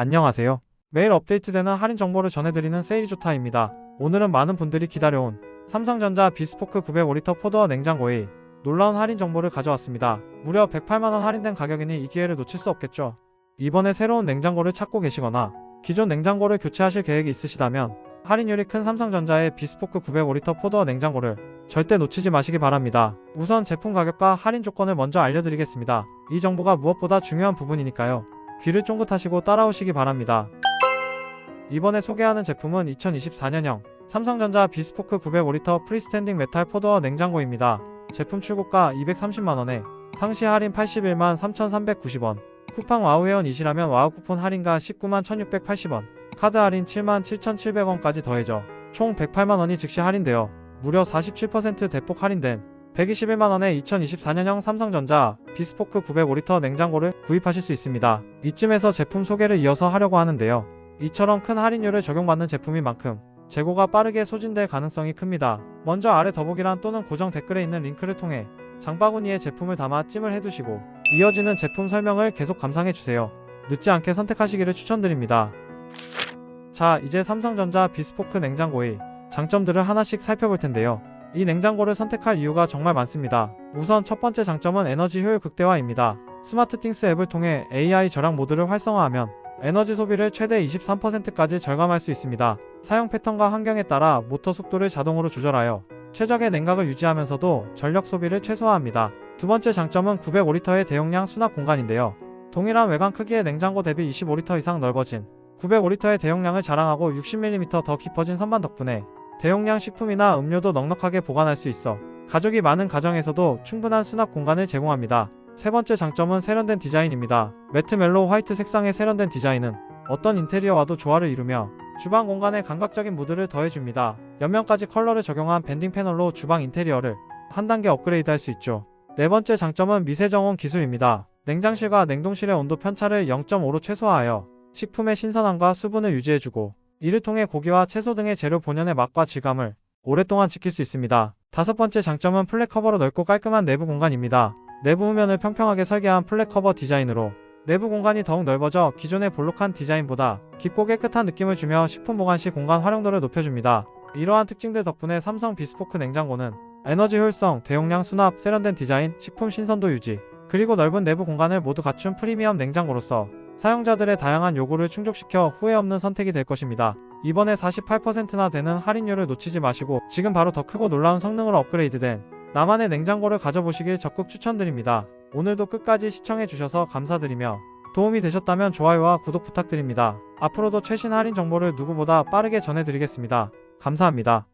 안녕하세요. 매일 업데이트되는 할인 정보를 전해드리는 세일이조타입니다. 오늘은 많은 분들이 기다려온 삼성전자 비스포크 905리터 포도어 냉장고의 놀라운 할인 정보를 가져왔습니다. 무려 108만원 할인된 가격이니 이 기회를 놓칠 수 없겠죠. 이번에 새로운 냉장고를 찾고 계시거나 기존 냉장고를 교체하실 계획이 있으시다면 할인율이 큰 삼성전자의 비스포크 905리터 포도어 냉장고를 절대 놓치지 마시기 바랍니다. 우선 제품 가격과 할인 조건을 먼저 알려드리겠습니다. 이 정보가 무엇보다 중요한 부분이니까요. 귀를 쫑긋하시고 따라오시기 바랍니다. 이번에 소개하는 제품은 2024년형 삼성전자 비스포크 905리터 프리스탠딩 메탈 포도어 냉장고입니다. 제품 출고가 230만원에 상시 할인 81만 3,390원 쿠팡 와우 회원이시라면 와우 쿠폰 할인가 19만 1,680원 카드 할인 7만 7,700원까지 더해져 총 108만원이 즉시 할인되어 무려 47% 대폭 할인된 121만원에 2024년형 삼성전자 비스포크 905리터 냉장고를 구입하실 수 있습니다. 이쯤에서 제품 소개를 이어서 하려고 하는데요. 이처럼 큰 할인율을 적용받는 제품인 만큼 재고가 빠르게 소진될 가능성이 큽니다. 먼저 아래 더보기란 또는 고정 댓글에 있는 링크를 통해 장바구니에 제품을 담아 찜을 해두시고 이어지는 제품 설명을 계속 감상해주세요. 늦지 않게 선택하시기를 추천드립니다. 자, 이제 삼성전자 비스포크 냉장고의 장점들을 하나씩 살펴볼 텐데요. 이 냉장고를 선택할 이유가 정말 많습니다. 우선 첫 번째 장점은 에너지 효율 극대화입니다. 스마트띵스 앱을 통해 AI 절약 모드를 활성화하면 에너지 소비를 최대 23%까지 절감할 수 있습니다. 사용 패턴과 환경에 따라 모터 속도를 자동으로 조절하여 최적의 냉각을 유지하면서도 전력 소비를 최소화합니다. 두 번째 장점은 905리터의 대용량 수납 공간인데요. 동일한 외관 크기의 냉장고 대비 25리터 이상 넓어진 905리터의 대용량을 자랑하고 60mm 더 깊어진 선반 덕분에 대용량 식품이나 음료도 넉넉하게 보관할 수 있어 가족이 많은 가정에서도 충분한 수납 공간을 제공합니다. 세 번째 장점은 세련된 디자인입니다. 매트 멜로우 화이트 색상의 세련된 디자인은 어떤 인테리어와도 조화를 이루며 주방 공간에 감각적인 무드를 더해줍니다. 옆면까지 컬러를 적용한 밴딩 패널로 주방 인테리어를 한 단계 업그레이드 할 수 있죠. 네 번째 장점은 미세정온 기술입니다. 냉장실과 냉동실의 온도 편차를 0.5로 최소화하여 식품의 신선함과 수분을 유지해주고 이를 통해 고기와 채소 등의 재료 본연의 맛과 질감을 오랫동안 지킬 수 있습니다. 다섯 번째 장점은 플랫 커버로 넓고 깔끔한 내부 공간입니다. 내부 후면을 평평하게 설계한 플랫 커버 디자인으로 내부 공간이 더욱 넓어져 기존의 볼록한 디자인보다 깊고 깨끗한 느낌을 주며 식품 보관 시 공간 활용도를 높여줍니다. 이러한 특징들 덕분에 삼성 비스포크 냉장고는 에너지 효율성, 대용량 수납, 세련된 디자인, 식품 신선도 유지, 그리고 넓은 내부 공간을 모두 갖춘 프리미엄 냉장고로서 사용자들의 다양한 요구를 충족시켜 후회 없는 선택이 될 것입니다. 이번에 48%나 되는 할인율을 놓치지 마시고 지금 바로 더 크고 놀라운 성능으로 업그레이드된 나만의 냉장고를 가져보시길 적극 추천드립니다. 오늘도 끝까지 시청해주셔서 감사드리며 도움이 되셨다면 좋아요와 구독 부탁드립니다. 앞으로도 최신 할인 정보를 누구보다 빠르게 전해드리겠습니다. 감사합니다.